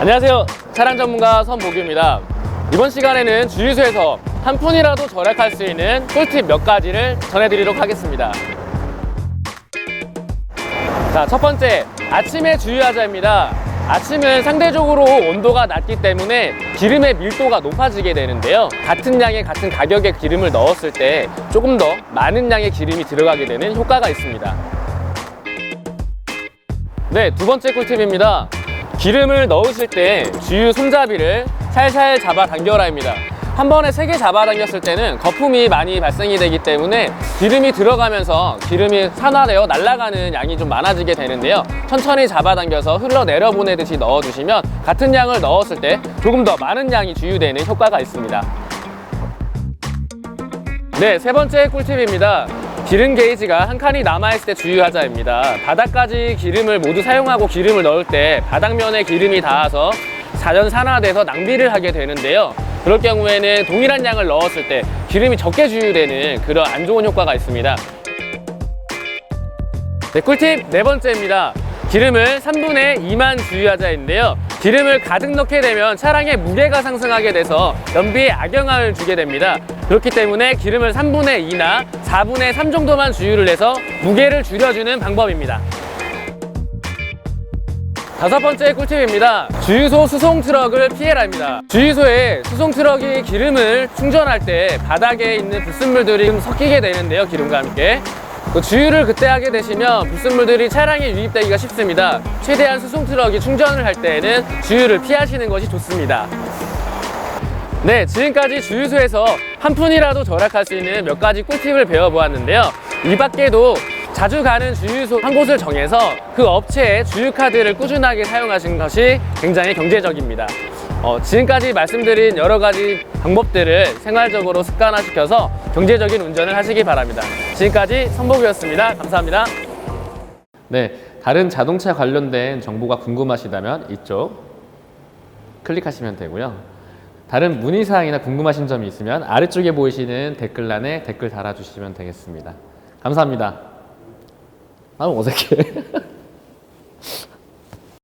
안녕하세요. 차량 전문가 선보규입니다. 이번 시간에는 주유소에서 한 푼이라도 절약할 수 있는 꿀팁 몇 가지를 전해드리도록 하겠습니다. 자, 첫 번째, 아침에 주유하자입니다. 아침은 상대적으로 온도가 낮기 때문에 기름의 밀도가 높아지게 되는데요. 같은 양의 같은 가격의 기름을 넣었을 때 조금 더 많은 양의 기름이 들어가게 되는 효과가 있습니다. 네, 두 번째 꿀팁입니다. 기름을 넣으실 때 주유 손잡이를 살살 잡아 당겨라 입니다. 한 번에 세개 잡아 당겼을 때는 거품이 많이 발생이 되기 때문에 기름이 들어가면서 기름이 산화되어 날아가는 양이 좀 많아지게 되는데요. 천천히 잡아 당겨서 흘러내려 보내듯이 넣어주시면 같은 양을 넣었을 때 조금 더 많은 양이 주유되는 효과가 있습니다. 네, 세 번째 꿀팁입니다. 기름 게이지가 한 칸이 남아있을 때 주유하자입니다. 바닥까지 기름을 모두 사용하고 기름을 넣을 때 바닥면에 기름이 닿아서 자연 산화돼서 낭비를 하게 되는데요. 그럴 경우에는 동일한 양을 넣었을 때 기름이 적게 주유되는 그런 안 좋은 효과가 있습니다. 네, 꿀팁 네 번째입니다. 기름을 3분의 2만 주유하자인데요. 기름을 가득 넣게 되면 차량의 무게가 상승하게 돼서 연비에 악영향을 주게 됩니다. 그렇기 때문에 기름을 3분의 2나 4분의 3 정도만 주유를 해서 무게를 줄여주는 방법입니다. 다섯 번째 꿀팁입니다. 주유소 수송 트럭을 피해라입니다. 주유소에 수송 트럭이 기름을 충전할 때 바닥에 있는 불순물들이 좀 섞이게 되는데요. 기름과 함께. 그 주유를 그때 하게 되시면 불순물들이 차량에 유입되기가 쉽습니다. 최대한 수송 트럭이 충전을 할 때에는 주유를 피하시는 것이 좋습니다. 네, 지금까지 주유소에서 한 푼이라도 절약할 수 있는 몇 가지 꿀팁을 배워보았는데요. 이 밖에도 자주 가는 주유소 한 곳을 정해서 그 업체의 주유카드를 꾸준하게 사용하시는 것이 굉장히 경제적입니다. 어, 지금까지 말씀드린 여러 가지 방법들을 생활적으로 습관화시켜서 경제적인 운전을 하시기 바랍니다. 지금까지 선복이었습니다. 감사합니다. 네, 다른 자동차 관련된 정보가 궁금하시다면 이쪽 클릭하시면 되고요. 다른 문의사항이나 궁금하신 점이 있으면 아래쪽에 보이시는 댓글란에 댓글 달아주시면 되겠습니다. 감사합니다. 아, 어색해.